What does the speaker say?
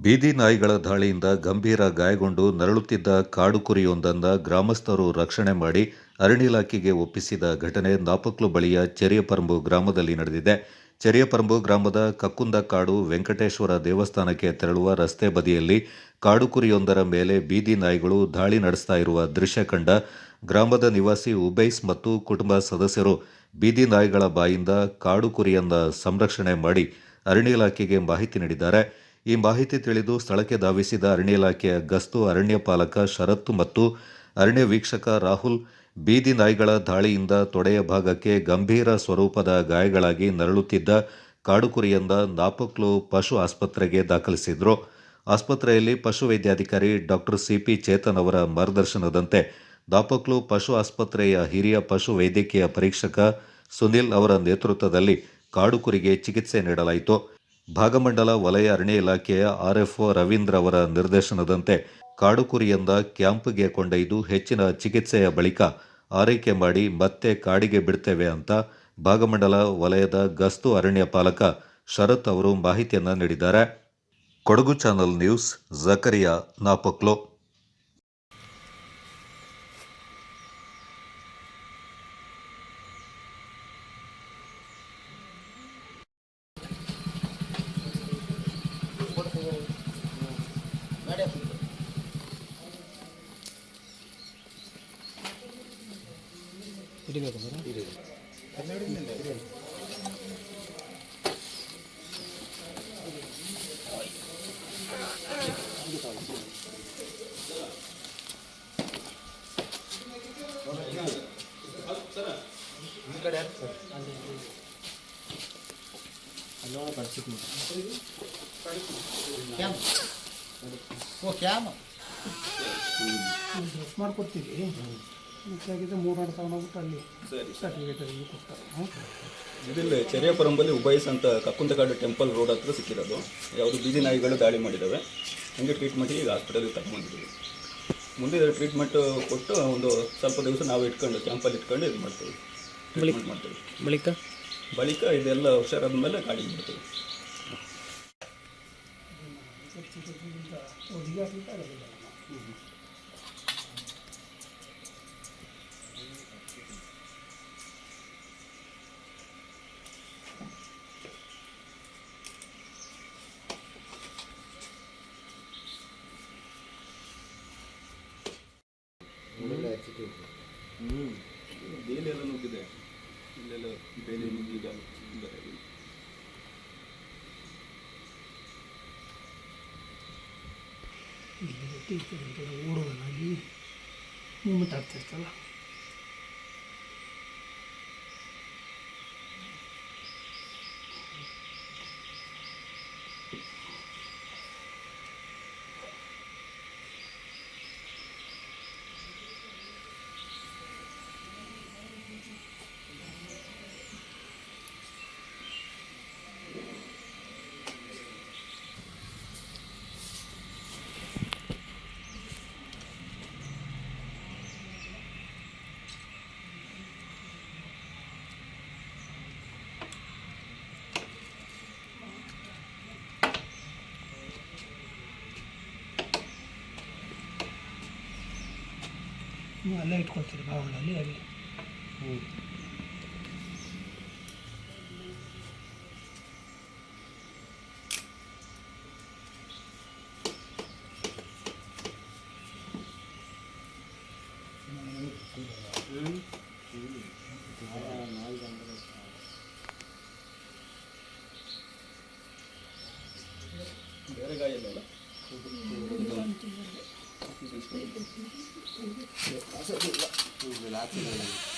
ಬೀದಿ ನಾಯಿಗಳ ದಾಳಿಯಿಂದ ಗಂಭೀರ ಗಾಯಗೊಂಡು ನರಳುತ್ತಿದ್ದ ಕಾಡು ಕುರಿಯೊಂದನ್ನ ಗ್ರಾಮಸ್ಥರು ರಕ್ಷಣೆ ಮಾಡಿ ಅರಣ್ಯ ಇಲಾಖೆಗೆ ಒಪ್ಪಿಸಿದ ಘಟನೆ ನಾಪಕ್ಲು ಬಳಿಯ ಚೆರಿಯಪರಂಬು ಗ್ರಾಮದಲ್ಲಿ ನಡೆದಿದೆ. ಚೆರಿಯಪರಂಬು ಗ್ರಾಮದ ಕಕ್ಕುಂದ ಕಾಡು ವೆಂಕಟೇಶ್ವರ ದೇವಸ್ಥಾನಕ್ಕೆ ತೆರಳುವ ರಸ್ತೆ ಬದಿಯಲ್ಲಿ ಕಾಡು ಕುರಿಯೊಂದರ ಮೇಲೆ ಬೀದಿ ನಾಯಿಗಳು ದಾಳಿ ನಡೆಸ್ತಾ ಇರುವ ದೃಶ್ಯ ಕಂಡ ಗ್ರಾಮದ ನಿವಾಸಿ ಉಬೈಸ್ ಮತ್ತು ಕುಟುಂಬ ಸದಸ್ಯರು ಬೀದಿ ನಾಯಿಗಳ ಬಾಯಿಂದ ಕಾಡು ಕುರಿಯನ್ನ ಸಂರಕ್ಷಣೆ ಮಾಡಿ ಅರಣ್ಯ ಇಲಾಖೆಗೆ ಮಾಹಿತಿ ನೀಡಿದ್ದಾರೆ. ಈ ಮಾಹಿತಿ ತಿಳಿದು ಸ್ಥಳಕ್ಕೆ ಧಾವಿಸಿದ ಅರಣ್ಯ ಇಲಾಖೆಯ ಗಸ್ತು ಅರಣ್ಯ ಪಾಲಕ ಶರತ್ತು ಮತ್ತು ಅರಣ್ಯ ವೀಕ್ಷಕ ರಾಹುಲ್ ಬೀದಿ ನಾಯಿಗಳ ದಾಳಿಯಿಂದ ತೊಡೆಯ ಭಾಗಕ್ಕೆ ಗಂಭೀರ ಸ್ವರೂಪದ ಗಾಯಗಳಾಗಿ ನರಳುತ್ತಿದ್ದ ಕಾಡು ಕುರಿಯಿಂದ ನಾಪಕ್ಲು ಪಶು ಆಸ್ಪತ್ರೆಗೆ ದಾಖಲಿಸಿದ್ರು. ಆಸ್ಪತ್ರೆಯಲ್ಲಿ ಪಶು ವೈದ್ಯಾಧಿಕಾರಿ ಡಾಕ್ಟರ್ ಸಿಪಿ ಚೇತನ್ ಅವರ ಮಾರ್ಗದರ್ಶನದಂತೆ ದಾಪಕ್ಲು ಪಶು ಆಸ್ಪತ್ರೆಯ ಹಿರಿಯ ಪಶು ವೈದ್ಯಕೀಯ ಪರೀಕ್ಷಕ ಸುನಿಲ್ ಅವರ ನೇತೃತ್ವದಲ್ಲಿ ಕಾಡುಕುರಿಗೆ ಚಿಕಿತ್ಸೆ ನೀಡಲಾಯಿತು. ಭಾಗಮಂಡಲ ವಲಯ ಅರಣ್ಯ ಇಲಾಖೆಯ ಆರ್ಎಫ್ಒ ರವೀಂದ್ರ ಅವರ ನಿರ್ದೇಶನದಂತೆ ಕಾಡು ಕುರಿಯಿಂದ ಕ್ಯಾಂಪ್ಗೆ ಕೊಂಡೊಯ್ದು ಹೆಚ್ಚಿನ ಚಿಕಿತ್ಸೆಯ ಬಳಿಕ ಆರೈಕೆ ಮಾಡಿ ಮತ್ತೆ ಕಾಡಿಗೆ ಬಿಡ್ತೇವೆ ಅಂತ ಭಾಗಮಂಡಲ ವಲಯದ ಗಸ್ತು ಅರಣ್ಯ ಪಾಲಕ ಶರತ್ ಅವರು ಮಾಹಿತಿಯನ್ನು ನೀಡಿದ್ದಾರೆ. ಕೊಡಗು ಚಾನಲ್ ನ್ಯೂಸ್, ಜಕರಿಯಾ ನಾಪಕ್ಲೋ. ಹಿಡಿಬೇಕು ಸರ್ ಓ ಕ್ಯಾಮ್ ಡ್ರೆಸ್ ಮಾಡಿಕೊಡ್ತೀವಿ. ಮುಖ್ಯವಾಗಿದ್ದರೆ ಮೂರು ನಾಡು ತಗೊಂಡೋಗ್ಬಿಟ್ಟು ಅಲ್ಲಿ ಸರ್ಟಿಫಿಕೇಟ್ ಅಲ್ಲಿ ಕೊಡ್ತಾರೆ. ಇದಿಲ್ಲ ಚೆರಿಯಪುರಂಬಲ್ಲಿ ಉಬೈಸ್ ಅಂತ ಕಕ್ಕುಂತಕಾಡು ಟೆಂಪಲ್ ರೋಡ್ ಹತ್ರ ಸಿಕ್ಕಿರೋದು. ಯಾವುದು ಬೀದಿ ನಾಯಿಗಳು ದಾಳಿ ಮಾಡಿದ್ದಾವೆ ಹಂಗೆ ಟ್ರೀಟ್ಮೆಂಟಿಗೆ ಈಗ ಹಾಸ್ಪಿಟಲಿಗೆ ತಗೊಂಡಿದ್ದೀವಿ ಮುಂದೆ ಟ್ರೀಟ್ಮೆಂಟ್ ಕೊಟ್ಟು ಒಂದು ಸ್ವಲ್ಪ ದಿವಸ ನಾವು ಇಟ್ಕೊಂಡು ಕ್ಯಾಂಪಲ್ಲಿ ಇಟ್ಕೊಂಡು ಇದು ಮಾಡ್ತೀವಿ. ಟ್ರೀಟ್ಮೆಂಟ್ ಮಾಡ್ತೀವಿ. ಬಳಿಕ ಬಳಿಕ ಇದೆಲ್ಲ ಹುಷಾರಾದ ಮೇಲೆ ಗಾಡಿ ಬಿಡ್ತೀವಿ ಒದಿಗೆ ಹಾಕ್ಲಿಕ್ಕೆ ಆಗೋದಿಲ್ಲ ಹ್ಞೂ ಬೇಲಿ ಎಲ್ಲ ನುಗ್ಗಿದೆ ಇಲ್ಲೆಲ್ಲ ಬೇಲಿ ನುಗ್ಗಿದೆ ಇಲ್ಲಿ ಈ ಓಡೋದಾಗಿ ಮೂಮೆಂಟ್ ಆಗ್ತಿರ್ತಲ್ಲ ಅಲ್ಲೇ ಇಟ್ಕೊಳ್ತೀರಿ ಬಾವಳಲ್ಲಿ ಅಲ್ಲಿ ಬೇರೆ ಗಾಯ ಇಲ್ಲ Kasi wala. Wala